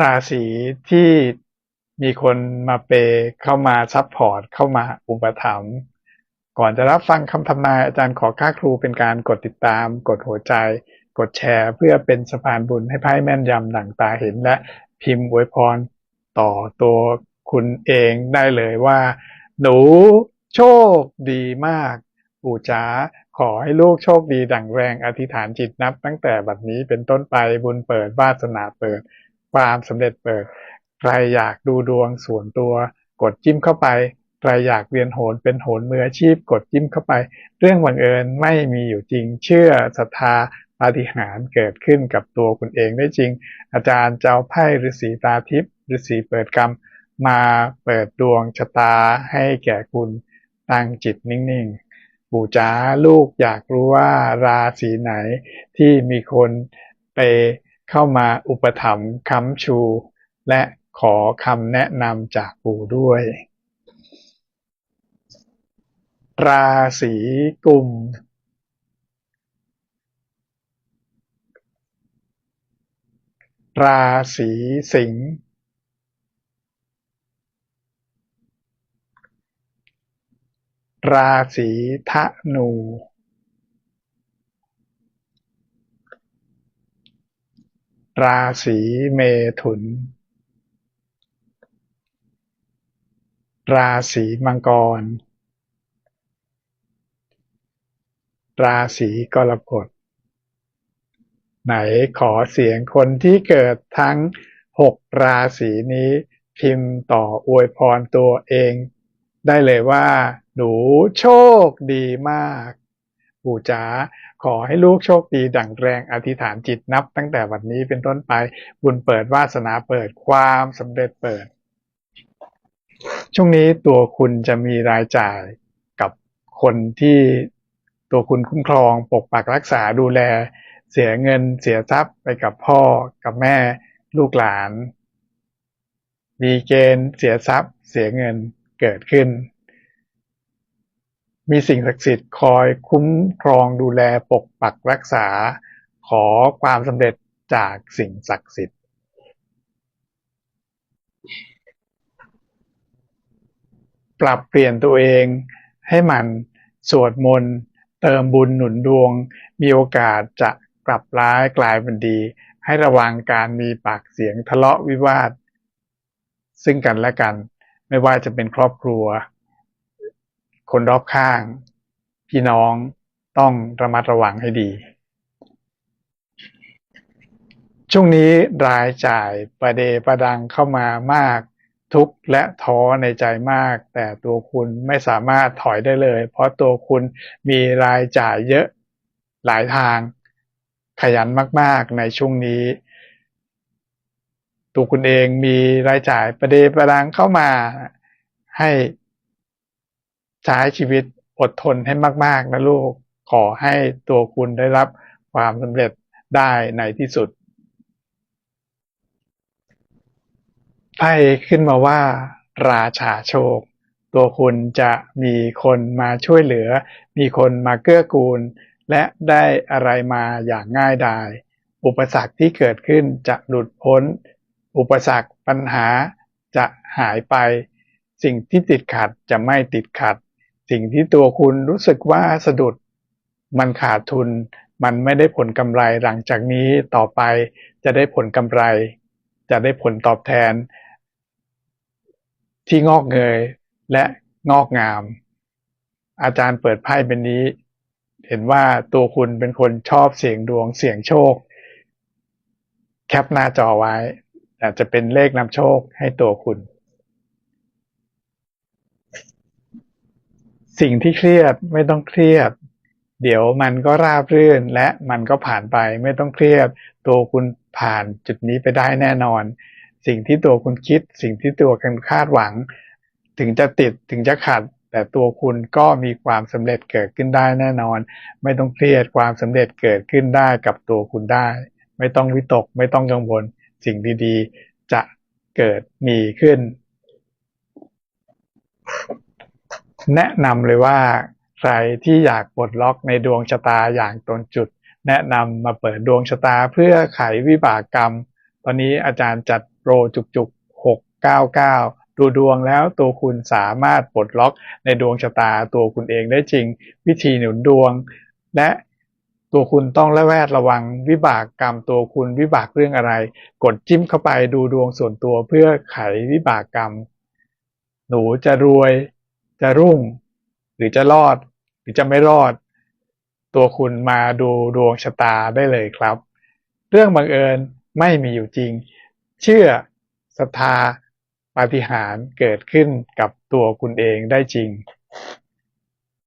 ราศีที่มีคนมาเปเข้ามาซัพพอร์ตเข้ามาอุปถัมภ์ก่อนจะรับฟังคำทำนายอาจารย์ขอค่าครูเป็นการกดติดตาม กดหัวใจ กดแชร์ เพื่อเป็นสะพานบุญให้ไพ่แม่นยำดั่งตาเห็นและพิมพ์อวยพรต่อตัวคุณเองได้เลยว่า หนูโชคดีมากปู่จ๋าขอให้ลูกโชคดีดั่งแรงอธิษฐานจิตนับ ตั้งแต่บัดนี้เป็นต้นไปบุญเปิดวาสนาเปิด ความสำเร็จเปิดใครอยากดูดวงส่วนตัว กดจิ้มเข้าไปใครอยากเรียนโหนเป็นโหนมืออาชีพ กดจิ้มเข้าไป เรื่องบังเอิญไม่มีอยู่จริง เชื่อศรัทธาปาฏิหาริย์เกิดขึ้นกับตัวคุณเองได้จริง อาจารย์เจ้าไพ่ฤาษีตาทิพย์ฤาษีเปิดกรรม มาเปิดดวงชะตาให้แก่คุณตั้งจิตนิ่งๆปู่จ๋าลูกอยากรู้ว่าราศีไหนที่มีคนไป เข้ามาอุปถัมภ์ค้ำชู และขอคำแนะนำจากปู่ด้วย ราศีกุม ราศีสิงห์ ราศีธนู ราศีเมถุน ราศีมังกร ราศีกรกฎ ไหนขอเสียงคนที่เกิดทั้งหกราศีนี้พิมพ์ต่ออวยพรตัวเอง ได้เลยว่า หนูโชคดีมากปู่จ๋า ขอให้ลูกโชคดีดั่งแรงอธิษฐานจิตนับ ตั้งแต่วันนี้เป็นต้นไปบุญเปิดวาสนาเปิดความสำเร็จเปิด ช่วงนี้ตัวคุณจะมีรายจ่ายกับคนที่ตัวคุณคุ้มครอง ปกปักรักษาดูแล เสียเงินเสียทรัพย์ไปกับพ่อกับแม่ลูกหลาน มีเกณฑ์เสียทรัพย์ เสียเงินเกิดขึ้น มีสิ่งศักดิ์สิทธิ์คอยคุ้มครองดูแลปกปักรักษา ขอความสำเร็จจากสิ่งศักดิ์สิทธิ์ ปรับเปลี่ยนตัวเองให้มันสวดมนต์เติมบุญหนุนดวง มีโอกาสจะกลับร้ายกลายเป็นดี ให้ระวังการมีปากเสียงทะเลาะวิวาท ซึ่งกันและกัน ไม่ว่าจะเป็นครอบครัว คนรอบข้าง พี่น้องต้องระมัดระวังให้ดี ช่วงนี้รายจ่ายประเดประดังเข้ามามาก ทุกข์และท้อในใจมาก แต่ตัวคุณไม่สามารถถอยได้เลย เพราะตัวคุณมีรายจ่ายเยอะหลายทาง ขยันมาก ๆ ในช่วงนี้ ตัวคุณเองมีรายจ่ายประเดประดังเข้ามาให้ ใช้ชีวิตอดทนให้มาก ๆ นะลูก ขอให้ตัวคุณได้รับความสำเร็จได้ในที่สุดไพ่ขึ้นมาว่า ราชาโชค ตัวคุณจะมีคนมาช่วยเหลือ มีคนมาเกื้อกูล และได้อะไรมาอย่างง่ายดาย อุปสรรคที่เกิดขึ้นจะหลุดพ้น อุปสรรคปัญหาจะหายไป สิ่งที่ติดขัดจะไม่ติดขัด สิ่งที่ตัวคุณรู้สึกว่าสะดุด มันขาดทุน มันไม่ได้ผลกำไรหลังจากนี้ต่อไปจะได้ผลกำไร จะได้ผลตอบแทน ที่งอกเงยและงอกงาม อาจารย์เปิดไพ่เป็นนี้ เห็นว่าตัวคุณเป็นคนชอบเสี่ยงดวงเสี่ยงโชค แคปหน้าจอไว้อาจจะเป็นเลขนำโชคให้ตัวคุณ สิ่งที่เครียดไม่ต้องเครียด เดี๋ยวมันก็ราบรื่นและมันก็ผ่านไปไม่ต้องเครียด ตัวคุณผ่านจุดนี้ไปได้แน่นอน สิ่งที่ตัวคุณคิด สิ่งที่ตัวคุณคาดหวัง ถึงจะติดถึงจะขัด แต่ตัวคุณก็มีความสำเร็จเกิดขึ้นได้แน่นอน ไม่ต้องเครียดความสำเร็จเกิดขึ้นได้กับตัวคุณได้ ไม่ต้องวิตกไม่ต้องกังวล สิ่งดีๆ จะเกิดมีขึ้น แนะนำเลยว่าใครที่อยากปลดล็อกในดวงชะตาอย่างตรงจุด แนะนำมาเปิดดวงชะตาเพื่อไขวิบากกรรม ตอนนี้อาจารย์จัดโปรจุกจุกหกเก้าเก้าดูดวงแล้วตัวคุณสามารถปลดล็อกในดวงชะตาตัวคุณเองได้จริง วิธีหนุนดวง และตัวคุณต้องระแวดระวังวิบากกรรมตัวคุณวิบากเรื่องอะไร กดจิ้มเข้าไปดูดวงส่วนตัวเพื่อไขวิบากกรรม หนูจะรวย จะรุ่ง หรือจะรอด หรือจะไม่รอด ตัวคุณมาดูดวงชะตาได้เลยครับ เรื่องบังเอิญไม่มีอยู่จริง เชื่อศรัทธาปาฏิหาริย์เกิดขึ้นกับตัวคุณเองได้จริง